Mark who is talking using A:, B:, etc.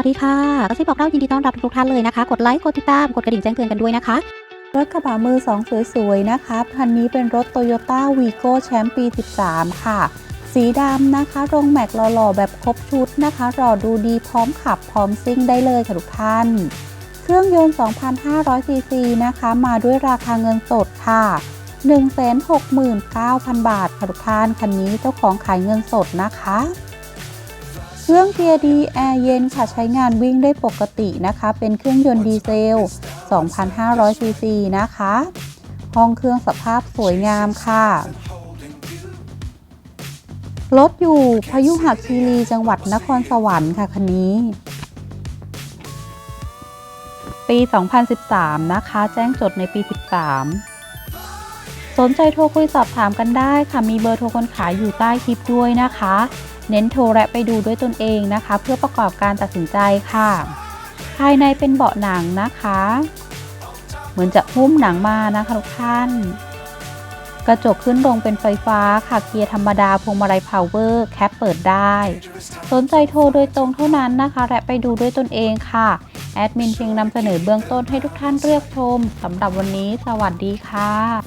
A: วัสดีค่ะกระซิบบอกเล่ายินดีต้อนรับทุกท่านเลยนะคะ กดไลค์ กดติดตาม กดกระดิ่งแจ้งเตือนกันด้วยนะคะ
B: รถกระบะมือสองสวยๆ นะคะ คันนี้เป็นรถ Toyota Vigo แชมป์ปี 13 ค่ะ สีดำนะคะรงแม็กหล่อๆ แบบครบชุดนะคะ รอดูดีพร้อมขับพร้อมซิ่งได้เลยค่ะทุกท่าน เครื่องยนต์ 2,500 ซีซีนะคะ มาด้วยราคาเงินสดค่ะ 169,000 บาทค่ะทุกท่าน คันนี้เจ้าของขายเงินสดนะคะ เครื่องเกียร์ดีแอร์เย็นค่ะใช้งานวิ่งได้ปกตินะคะ เป็นเครื่องยนต์ดีเซล 2,500 ซีซีนะคะ ห้องเครื่องสภาพสวยงามค่ะ รถอยู่พยุหคีรีจังหวัดนครสวรรค์ค่ะคันนี้ ปี 2013 นะคะ แจ้งจดในปี 13 สนใจโทรคุยสอบถามกันได้ค่ะ มีเบอร์โทรคนขายอยู่ใต้คลิปด้วยนะคะ เน้นโทรและไปดูด้วยตนเองนะคะ เพื่อประกอบการตัดสินใจค่ะ ภายในเป็นเบาะหนังนะคะ เหมือนจะหุ้มหนังมานะคะทุกท่าน กระจกขึ้นลงเป็นไฟฟ้าค่ะเกียร์ธรรมดาพวงมาลัยพาวเวอร์แคปเปิดได้ สนใจโทรโดยตรงเท่านั้นนะคะ และไปดูด้วยตนเองค่ะแอดมินเพียงนำเสนอเบื้องต้นให้ทุกท่านเลือกชมสำหรับวันนี้สวัสดีค่ะ